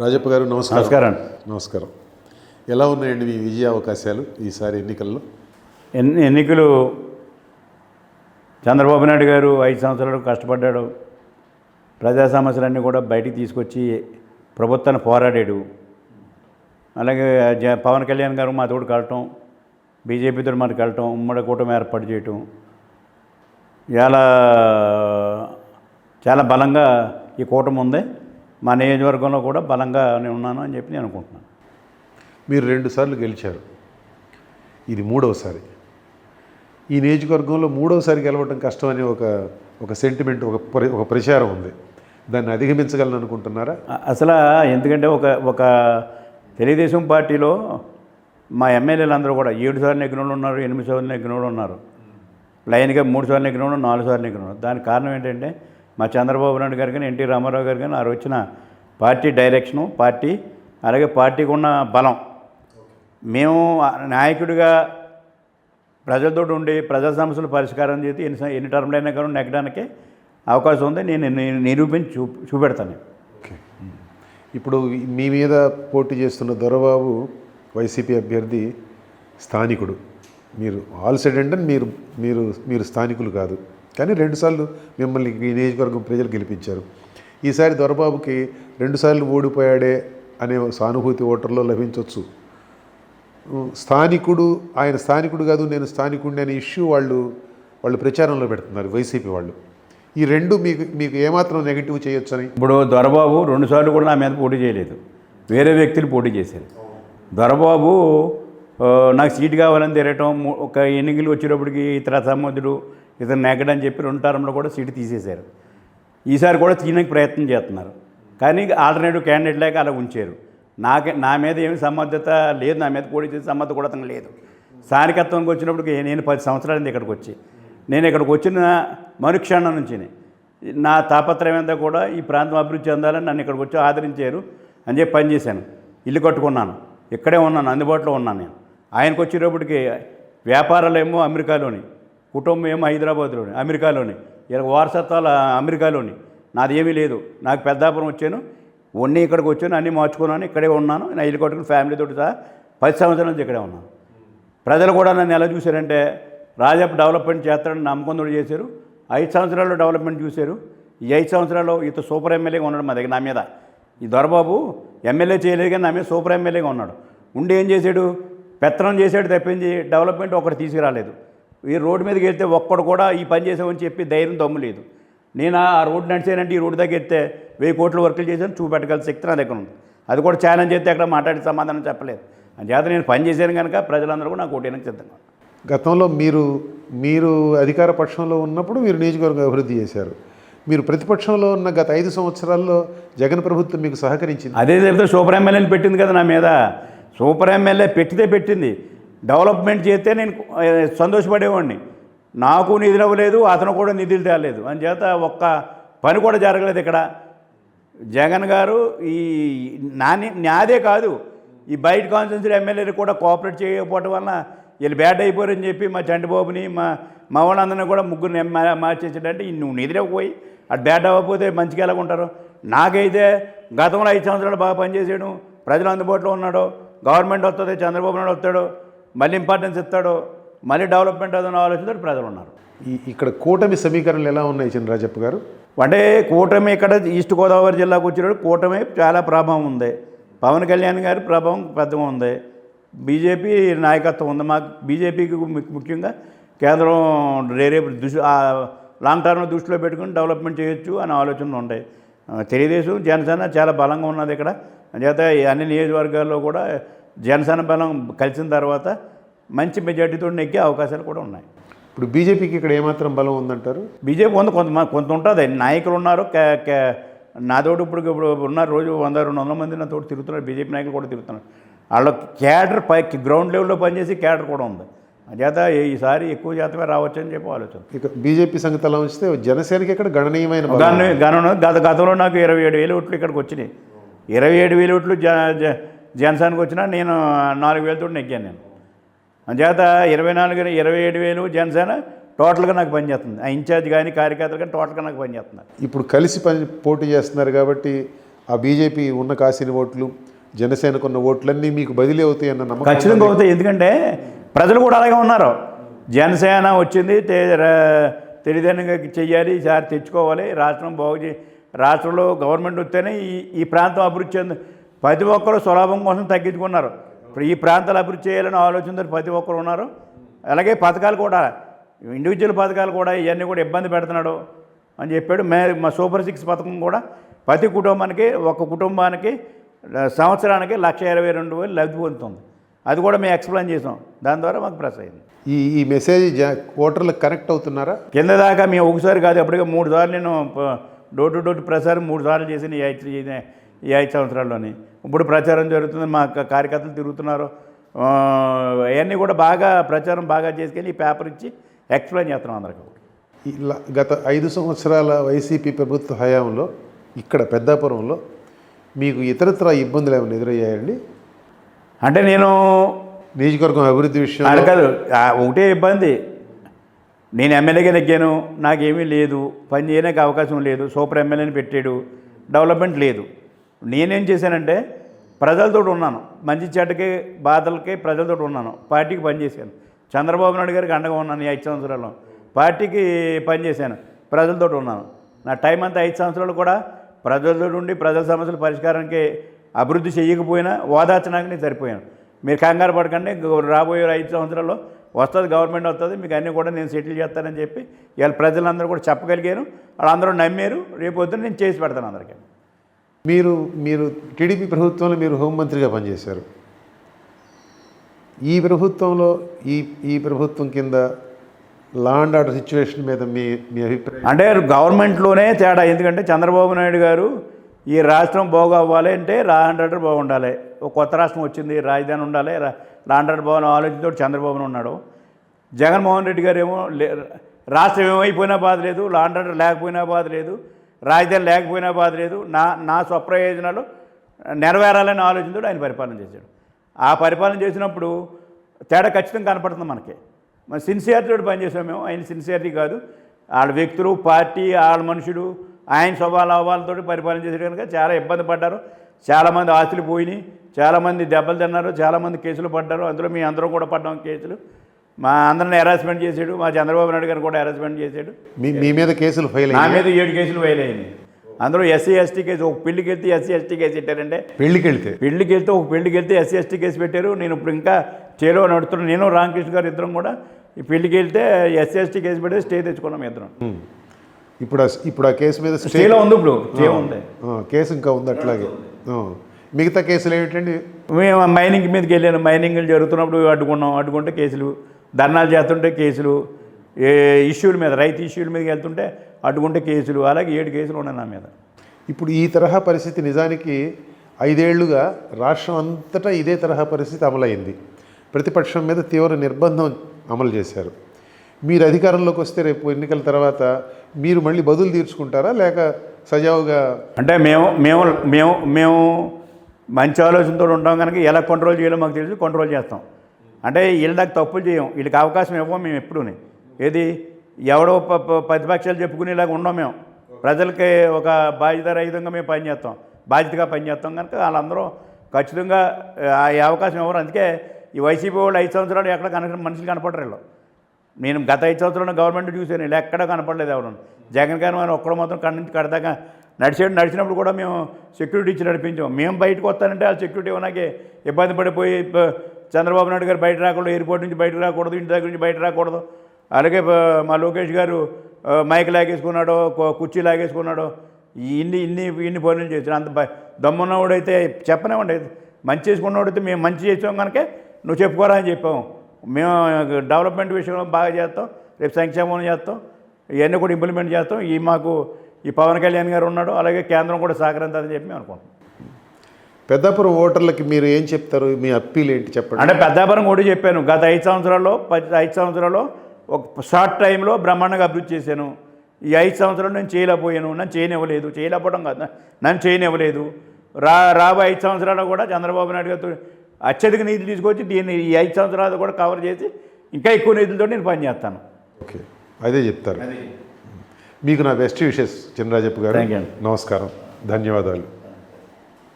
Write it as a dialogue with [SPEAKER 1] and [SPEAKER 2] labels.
[SPEAKER 1] రాజప్ప గారు నమస్కారం.
[SPEAKER 2] నమస్కారం.
[SPEAKER 1] నమస్కారం. ఎలా ఉన్నాయండి మీ విజయ అవకాశాలు ఈసారి ఎన్నికల్లో?
[SPEAKER 2] ఎన్ని ఎన్నికలు చంద్రబాబు నాయుడు గారు ఐదు సంవత్సరాలు కష్టపడ్డాడు. ప్రజా సమస్యలన్నీ కూడా బయటికి తీసుకొచ్చి ప్రభుత్వాన్ని పోరాడాడు. అలాగే జ పవన్ కళ్యాణ్ గారు మా తోడు కలటం బీజేపీతో మనకు కలటం ఉమ్మడి కూటమి ఏర్పాటు చేయటం. చాలా చాలా బలంగా ఈ కూటమి ఉంది. మా నియోజకవర్గంలో కూడా బలంగా నేను ఉన్నాను అని చెప్పి నేను అనుకుంటున్నాను.
[SPEAKER 1] మీరు రెండు సార్లు గెలిచారు. ఇది మూడవసారి. ఈ నియోజకవర్గంలో మూడవసారి గెలవడం కష్టం అనే ఒక ఒక సెంటిమెంట్ ఒక ప్ర- ఒక ప్రచారం ఉంది. దాన్ని అధిగమించగలను అనుకుంటున్నారా?
[SPEAKER 2] అసలు ఎందుకంటే ఒక ఒక తెలుగుదేశం పార్టీలో మా ఎమ్మెల్యేలు అందరూ కూడా ఏడు సార్లు నెగ్గిన వాళ్ళు ఉన్నారు ఎనిమిది సార్లు నెగ్గిన వాళ్ళు ఉన్నారు. లైన్గా మూడు సార్లు నెగ్గిన వాళ్ళు నాలుగు సార్లు నెగ్గిన వాళ్ళు దానికి కారణం ఏంటంటే మా చంద్రబాబు నాయుడు గారు కానీ ఎన్టీ రామారావు గారు కానీ వారు వచ్చిన పార్టీ డైరెక్షను పార్టీ అలాగే పార్టీకి ఉన్న బలం. మేము నాయకుడిగా ప్రజలతో ఉండి ప్రజా సమస్యలు పరిష్కారం చేసి ఎన్ని ఎన్ని టర్మ్లైనా కానీ నెగ్గడానికి అవకాశం ఉంది. నేను నిరూపించి చూ చూపెడతాను
[SPEAKER 1] ఇప్పుడు మీ మీద పోటీ చేస్తున్న దొరబాబు వైసీపీ అభ్యర్థి స్థానికుడు. మీరు ఆల్ సెడెంట్ మీరు మీరు మీరు స్థానికులు కాదు. కానీ రెండుసార్లు మిమ్మల్ని ఈ నియోజకవర్గం ప్రజలు గెలిపించారు. ఈసారి దొరబాబుకి రెండుసార్లు ఓడిపోయాడే అనే సానుభూతి ఓటర్లో లభించవచ్చు స్థానికుడు ఆయన స్థానికుడు కాదు నేను స్థానికుడిని అనే ఇష్యూ వాళ్ళు వాళ్ళు ప్రచారంలో పెడుతున్నారు వైసీపీ వాళ్ళు. ఈ రెండు మీకు మీకు ఏమాత్రం నెగిటివ్ చేయొచ్చని?
[SPEAKER 2] ఇప్పుడు దొరబాబు రెండుసార్లు కూడా నా మీద పోటీ చేయలేదు. వేరే వ్యక్తులు పోటీ చేశారు. దొరబాబు నాకు సీట్ కావాలని తిరగటం ఒక ఎన్నికలు వచ్చేటప్పటికి ఇతర సమ్మతుడు ఇతను నెగ్గడని చెప్పి రెండు టర్మ్లో కూడా సీటు తీసేశారు. ఈసారి కూడా తీయడానికి ప్రయత్నం చేస్తున్నారు. కానీ ఆల్టర్నేటివ్ క్యాండిడేట్ లేక అలా ఉంచారు. నాకే నా మీద ఏమి సమర్థత లేదు నా మీద పోటీ చేసే సమర్థత కూడా అతను లేదు. స్థానికత్వానికి వచ్చినప్పటికి నేను పది సంవత్సరాలు ఇక్కడికి వచ్చి. నేను ఇక్కడికి వచ్చిన మరుక్షణం నుంచి నా తాపత్రయం అంతా కూడా ఈ ప్రాంతం అభివృద్ధి చెందాలని నన్ను ఇక్కడికి వచ్చి ఆదరించారు అని చెప్పి పనిచేశాను. ఇల్లు కట్టుకున్నాను. ఇక్కడే ఉన్నాను అందుబాటులో ఉన్నాను నేను. ఆయనకు వచ్చేటప్పటికి వ్యాపారాలేమో అమెరికాలోని కుటుంబం ఏమో హైదరాబాద్లోని అమెరికాలోని ఇలా వారసత్వాలు అమెరికాలోని. నాది ఏమీ లేదు. నాకు పెద్దాపురం వచ్చాను. ఉన్నీ ఇక్కడికి వచ్చాను. అన్నీ మార్చుకున్నాను. ఇక్కడే ఉన్నాను. నా ఇల్లు కట్టుకుని ఫ్యామిలీతో సహా పది సంవత్సరాల నుంచి ఇక్కడే ఉన్నాను. ప్రజలు కూడా నన్ను ఎలా చూశారంటే రాజప్ప డెవలప్మెంట్ చేస్తాడని నమ్మకంతో చేశారు. ఐదు సంవత్సరాల్లో డెవలప్మెంట్ చూశారు. ఈ ఐదు సంవత్సరాల్లో ఇత సూపర్ ఎమ్మెల్యేగా ఉన్నాడు మా దగ్గర నా మీద. ఈ దొరబాబు ఎమ్మెల్యే చేయలేదు కానీ నా మీద సూపర్ ఎమ్మెల్యేగా ఉన్నాడు. ఉండి ఏం చేశాడు? పెత్తనం చేశాడు తప్పించి డెవలప్మెంట్ ఒకటి తీసుకురాలేదు. ఈ రోడ్డు మీదకి వెళ్తే ఒక్కడు కూడా ఈ పని చేసామని చెప్పి ధైర్యం దమ్ము లేదు నేను ఆ రోడ్డు నడిచానంటే ఈ రోడ్డు దగ్గర ఎత్తే వెయ్యి కోట్ల వర్కులు చేశాను చూపెట్టగల శక్తి నా దగ్గర ఉంది. అది కూడా ఛాలెంజ్ చేస్తే అక్కడ మాట్లాడి సమాధానం చెప్పలేదు. అంచేత నేను పని చేశాను కనుక ప్రజలందరూ కూడా నాకు ఓటేయడానికి సిద్ధంగా.
[SPEAKER 1] గతంలో మీరు మీరు అధికార పక్షంలో ఉన్నప్పుడు మీరు నియోజకవర్గం అభివృద్ధి చేశారు. మీరు ప్రతిపక్షంలో ఉన్న గత ఐదు సంవత్సరాల్లో జగన్ ప్రభుత్వం మీకు సహకరించింది.
[SPEAKER 2] అదే చెప్తే సూపర్ ఎమ్మెల్యేని పెట్టింది కదా నా మీద. సూపర్ ఎమ్మెల్యే పెట్టితే పెట్టింది. డెవలప్మెంట్ చేస్తే నేను సంతోషపడేవాడిని. నాకు నిధులు అవ్వలేదు అతను కూడా నిధులు తేలేదు. అని చేత ఒక్క పని కూడా జరగలేదు ఇక్కడ. జగన్ గారు ఈ నాని నాదే కాదు ఈ బయట కాన్స్టిట్యూన్సీ ఎమ్మెల్యేలు కూడా కోఆపరేట్ చేయకపోవడం వలన వీళ్ళు బ్యాడ్ అయిపోయారని చెప్పి మా చంటిబాబుని మా మా వాళ్ళందరినీ కూడా ముగ్గురిని ఎమ్మ- మార్చేసాడంటే నువ్వు నిద్రపోయి అటు బ్యాడ్ అవ్వకపోతే మంచిగా ఎలా ఉంటారు నాకైతే గతంలో ఐదు సంవత్సరాలు బాగా పనిచేసాడు ప్రజలు అందుబాటులో ఉన్నాడు. గవర్నమెంట్ వస్తుంది చంద్రబాబు నాయుడు వస్తాడు మళ్ళీ ఇంపార్టెన్స్ ఇస్తాడు మళ్ళీ డెవలప్మెంట్ అదని ఆలోచనతో ప్రజలు ఉన్నారు.
[SPEAKER 1] ఇక్కడ కూటమి సమీకరణలు ఎలా ఉన్నాయి చంద్రరాజప్ప గారు?
[SPEAKER 2] అంటే కూటమి ఇక్కడ ఈస్ట్ గోదావరి జిల్లాకు వచ్చినప్పుడు కూటమి చాలా ప్రభావం ఉంది. పవన్ కళ్యాణ్ గారి ప్రభావం పెద్దగా ఉంది. బీజేపీ నాయకత్వం ఉంది. మాకు బీజేపీకి ముఖ్యంగా కేంద్రం రేపు దృష్టి లాంగ్ టర్మ్ దృష్టిలో పెట్టుకుని డెవలప్మెంట్ చేయొచ్చు అనే ఆలోచనలు ఉంటాయి. తెలుగుదేశం జనసేన చాలా బలంగా ఉన్నది ఇక్కడ. అంచేత ఈ అన్ని నియోజకవర్గాల్లో కూడా జనసేన బలం కలిసిన తర్వాత మంచి మెజార్టీతో నెగ్గే అవకాశాలు కూడా ఉన్నాయి.
[SPEAKER 1] ఇప్పుడు బీజేపీకి ఇక్కడ ఏమాత్రం బలం ఉందంటారు?
[SPEAKER 2] బీజేపీ కొంత కొంత కొంత ఉంటుంది. నాయకులు ఉన్నారు నాతోటి ఇప్పుడు ఇప్పుడు ఉన్నారు రోజు వంద రెండు వందల మంది నాతో తిరుగుతున్నారు బీజేపీ నాయకులు కూడా తిరుగుతున్నారు. వాళ్ళ క్యాడర్ పై గ్రౌండ్ లెవెల్లో పనిచేసి క్యాడర్ కూడా ఉంది. చేత ఈసారి ఎక్కువ శాతమే రావచ్చు అని చెప్పి ఆలోచన.
[SPEAKER 1] ఇక బీజేపీ సంగతి అలా ఉంచితే జనసేనకి ఇక్కడ గణనీయమైన
[SPEAKER 2] గణన గత గతంలో నాకు ఇరవై ఏడు వేలు ఓట్లు ఇక్కడికి వచ్చినాయి. ఇరవై ఏడు వేలు ఓట్లు జనసేనకి వచ్చినా నేను నాలుగు వేలతో నెగ్గాను నేను. అంచేత ఇరవై నాలుగు ఇరవై ఏడు వేలు జనసేన టోటల్గా నాకు పనిచేస్తుంది ఆ ఇన్ఛార్జ్ కానీ కార్యకర్తలు కానీ టోటల్గా నాకు పనిచేస్తున్నారు
[SPEAKER 1] ఇప్పుడు కలిసి పని పోటీ చేస్తున్నారు కాబట్టి ఆ బీజేపీ ఉన్న కాసిన ఓట్లు జనసేనకు ఉన్న ఓట్లన్నీ మీకు బదిలీ అవుతాయి అన్న నమ్మకం
[SPEAKER 2] ఖచ్చితంగా అవుతాయి. ఎందుకంటే ప్రజలు కూడా అలాగే ఉన్నారు. జనసేన వచ్చింది తే- రా- తెలివితేనంగా చెయ్యాలి ఈసారి తెచ్చుకోవాలి రాష్ట్రం బాగు చే రాష్ట్రంలో గవర్నమెంట్ వస్తేనే ఈ ఈ ప్రాంతం అభివృద్ధి చెంది ప్రతి ఒక్కరు సులభం కోసం తగ్గించుకున్నారు. ఇప్పుడు ఈ ప్రాంతాలు అభివృద్ధి చేయాలని ఆలోచనతో ప్రతి ఒక్కరు ఉన్నారు. అలాగే పథకాలు కూడా ఇండివిజువల్ పథకాలు కూడా ఇవన్నీ కూడా ఇబ్బంది పెడుతున్నాడు అని చెప్పాడు. మే మా సూపర్ సిక్స్ పథకం కూడా ప్రతి కుటుంబానికి ఒక కుటుంబానికి సంవత్సరానికి లక్ష ఇరవై రెండు వేలు లబ్ధి పొందుతుంది. అది కూడా మేము ఎక్స్ప్లెయిన్ చేసాం. దాని ద్వారా మాకు ప్రెస్ అయింది.
[SPEAKER 1] ఈ ఈ మెసేజ్ జ- ఓటర్లకు కనెక్ట్ అవుతున్నారా?
[SPEAKER 2] కింద దాకా మేము ఒకసారి కాదు అప్పటికే మూడు సార్లు నేను డోర్ టు డోర్ ప్రచారం మూడు సార్లు చేసిన ఈ ఐదు ఈ- ఐదు సంవత్సరాల్లోని. ఇప్పుడు ప్రచారం జరుగుతుంది మా కార్యకర్తలు తిరుగుతున్నారు. అవన్నీ కూడా బాగా ప్రచారం బాగా చేసుకెళ్ళి ఈ పేపర్ ఇచ్చి ఎక్స్ప్లెయిన్ చేస్తున్నాం అందరికీ.
[SPEAKER 1] ఇలా గత ఐదు సంవత్సరాల వైసీపీ ప్రభుత్వ హయాంలో ఇక్కడ పెద్దాపురంలో మీకు ఇతరత్ర ఇబ్బందులు ఏమైనా ఎదురయ్యాయండి?
[SPEAKER 2] అంటే నేను
[SPEAKER 1] నియోజకవర్గం అభివృద్ధి
[SPEAKER 2] అడగదు. ఆ, ఒకటే ఇబ్బంది. నేను ఎమ్మెల్యేగా నెగ్గాను నాకేమీ లేదు పని చేయడానికి అవకాశం లేదు సూపర్ ఎమ్మెల్యేని పెట్టాడు డెవలప్మెంట్ లేదు. నేనేం చేశానంటే ప్రజలతో ఉన్నాను. మంచి చెడ్డకి బాధలకి ప్రజలతో ఉన్నాను. పార్టీకి పనిచేశాను చంద్రబాబు నాయుడు గారికి అండగా ఉన్నాను ఈ ఐదు సంవత్సరాల్లో. పార్టీకి పనిచేశాను ప్రజలతో ఉన్నాను. నా టైం అంతా ఐదు సంవత్సరాలు కూడా ప్రజలతో ఉండి ప్రజల సమస్యల పరిష్కారానికి అభివృద్ధి చేయకపోయినా ఓదార్చడానికి నేను సరిపోయాను. మీరు కంగారు పడకండి రాబోయే ఐదు సంవత్సరాల్లో వస్తుంది గవర్నమెంట్ వస్తుంది మీకు అన్నీ కూడా నేను సెటిల్ చేస్తానని చెప్పి ఇవాళ ప్రజలందరూ కూడా చెప్పగలిగాను వాళ్ళందరూ నమ్మారు. రేపు పొద్దున్న నేను చేసి పెడతాను అందరికీ.
[SPEAKER 1] మీరు మీరు టీడీపీ ప్రభుత్వంలో మీరు హోంమంత్రిగా పనిచేశారు. ఈ ప్రభుత్వంలో ఈ ఈ ప్రభుత్వం కింద లా అండ్ ఆర్డర్ సిచ్యువేషన్ మీద మీ మీ అభిప్రాయం?
[SPEAKER 2] అంటే గవర్నమెంట్లోనే తేడా. ఎందుకంటే చంద్రబాబు నాయుడు గారు ఈ రాష్ట్రం బాగవ్వాలి అంటే రా అండ్ ఆర్డర్ బాగుండాలి. ఒక కొత్త రాష్ట్రం వచ్చింది రాజధాని ఉండాలి రా భవన్ ఆలోచనతో చంద్రబాబు ఉన్నాడు. జగన్మోహన్ రెడ్డి గారు ఏమో రాష్ట్రం ఏమైపోయినా బాధ లేదు లా లేకపోయినా బాధ లేదు రాజధాని లేకపోయినా బాధ లేదు నా నా స్వప్రయోజనాలు నెరవేరాలని ఆలోచనతో ఆయన పరిపాలన చేశాడు. ఆ పరిపాలన చేసినప్పుడు తేడా ఖచ్చితంగా కనపడుతుంది మనకి. మన సిన్సియారిటీ పనిచేసాం మేము ఆయన సిన్సియారిటీ కాదు. వాళ్ళ వ్యక్తులు పార్టీ వాళ్ళ మనుషులు ఆయన స్వభావాలతో పరిపాలన చేసాడు కనుక చాలా ఇబ్బంది పడ్డారు. చాలామంది ఆస్తులు పోయినాయి చాలామంది దెబ్బలు తిన్నారు చాలామంది కేసులు పడ్డారు. అందులో మీ అందరం కూడా పడ్డాం కేసులు. మా అందరిని హెరాస్మెంట్ చేశాడు. మా చంద్రబాబు నాయుడు గారిని కూడా హెరాస్మెంట్ చేశాడు.
[SPEAKER 1] మీ మీద కేసులు ఫైల్
[SPEAKER 2] నా మీద ఏడు కేసులు ఫైల్ అయ్యాయి అందులో ఎస్సీ ఎస్టీ కేసు ఒక పెళ్ళికి వెళ్తే ఎస్సీ ఎస్టీ కేసు పెట్టారంటే
[SPEAKER 1] పెళ్ళికి వెళ్తే?
[SPEAKER 2] పెళ్ళికి వెళ్తే ఒక పెళ్ళికి వెళ్తే ఎస్సీ ఎస్టీ కేసు పెట్టారు. నేను ఇప్పుడు ఇంకా చేలో నడుతున్నాను నేను రామకృష్ణ గారు ఇద్దరం కూడా ఈ పెళ్ళికి వెళ్తే ఎస్సీ ఎస్టీ కేసు పెడితే స్టే తెచ్చుకున్నాం ఇద్దరం.
[SPEAKER 1] ఇప్పుడు ఇప్పుడు ఆ కేసు మీద స్టే
[SPEAKER 2] స్టేలో ఉంది ఇప్పుడు. స్టే ఉంది.
[SPEAKER 1] కేసు ఇంకా ఉంది అట్లాగే. మిగతా కేసులు ఏమిటండి?
[SPEAKER 2] మేము మైనింగ్ మీదకి వెళ్ళాను. మైనింగ్లు జరుగుతున్నప్పుడు అడ్డుకున్నాం. అడ్డుకుంటే కేసులు ధర్నాలు చేస్తుంటే కేసులు ఏ ఇష్యూల మీద రైతు ఇష్యూల మీదకి వెళ్తుంటే అడ్డుకుంటే కేసులు. అలాగే ఏడు కేసులు ఉన్నాయి నా మీద.
[SPEAKER 1] ఇప్పుడు ఈ తరహా పరిస్థితి నిజానికి ఐదేళ్ళుగా రాష్ట్రం అంతటా ఇదే తరహా పరిస్థితి అమలైంది. ప్రతిపక్షం మీద తీవ్ర నిర్బంధం అమలు చేశారు. మీరు అధికారంలోకి వస్తే రేపు ఎన్నికల తర్వాత మీరు మళ్ళీ బదులు తీర్చుకుంటారా? లేక సజావుగా
[SPEAKER 2] అంటే మేము మేము మేము మేము మంచి ఆలోచనతో ఉంటాం కనుక ఎలా కంట్రోల్ చేయాలో మాకు తెలిసి కంట్రోల్ చేస్తాం. అంటే వీళ్ళ దాకా తప్పులు చేయం వీళ్ళకి అవకాశం ఇవ్వం మేము ఎప్పుడూనే. ఏది? ఎవడో ప- ప్రతిపక్షాలు చెప్పుకునేలాగా ఉండం మేము. ప్రజలకి ఒక బాధ్యత రహితంగా మేము పనిచేస్తాం బాధ్యతగా పనిచేస్తాం కనుక వాళ్ళందరూ ఖచ్చితంగా ఆ ఈ అవకాశం ఇవ్వరు. అందుకే ఈ వైసీపీ వాళ్ళు ఐదు సంవత్సరాలు ఎక్కడ కనక మనుషులు కనపడరు వీళ్ళు. నేను గత ఐదు సంవత్సరాలు గవర్నమెంట్ చూశాను ఇలా ఎక్కడ కనపడలేదు ఎవరు. జగన్ గారు అని ఒక్కడు మాత్రం కడ నుంచి కడదాకా నడిచాడు నడిచినప్పుడు కూడా మేము సెక్యూరిటీ ఇచ్చి నడిపించాం. మేము బయటకు వస్తానంటే ఆ సెక్యూరిటీ ఉన్నాకే ఇబ్బంది పడిపోయి చంద్రబాబు నాయుడు గారు బయట రాకూడదు ఎయిర్పోర్ట్ నుంచి బయట రాకూడదు ఇంటి దగ్గర నుంచి బయట రాకూడదు. అలాగే మా లోకేష్ గారు మైక్ లాగేసుకున్నాడో కుర్చీ లాగేసుకున్నాడో ఇన్ని ఇన్ని ఇన్ని పనులు చేసిన అంత బ- దమ్మున్నవాడైతే చెప్పనివ్వండి మంచి చేసుకున్నవాడైతే మేము మంచి చేసాం కనుక నువ్వు చెప్పుకోరా అని చెప్పాము మేము డెవలప్మెంట్ విషయంలో బాగా చేస్తాం రేపు సంక్షేమం చేస్తాం ఇవన్నీ కూడా ఇంప్లిమెంట్ చేస్తాం. ఈ మాకు ఈ పవన్ కళ్యాణ్ గారు ఉన్నాడు అలాగే కేంద్రం కూడా సహకరించాలని చెప్పి మేము అనుకుంటున్నాం.
[SPEAKER 1] పెద్దాపురం ఓటర్లకి మీరు ఏం చెప్తారు? మీ అప్పీల్ ఏంటి చెప్పండి.
[SPEAKER 2] అంటే పెద్దాపురం కూడా చెప్పాను గత ఐదు సంవత్సరాల్లో పది ఐదు సంవత్సరాల్లో ఒక షార్ట్ టైంలో బ్రహ్మాండంగా అభివృద్ధి చేశాను. ఈ ఐదు సంవత్సరాలు నేను చేయలేకపోయాను నన్ను చేయనివ్వలేదు చేయలేకపోవడం కాదు నన్ను చేయనివ్వలేదు. రా రాబోయే ఐదు సంవత్సరాలు కూడా చంద్రబాబు నాయుడు గారితో అత్యధిక నిధులు తీసుకొచ్చి దీన్ని ఈ ఐదు సంవత్సరాలు కూడా కవర్ చేసి ఇంకా ఎక్కువ నిధులతో నేను పనిచేస్తాను
[SPEAKER 1] ఓకే. అదే చెప్తారు. మీకు నా బెస్ట్ విషెస్ చినరాజప్ప గారు. నమస్కారం. ధన్యవాదాలు.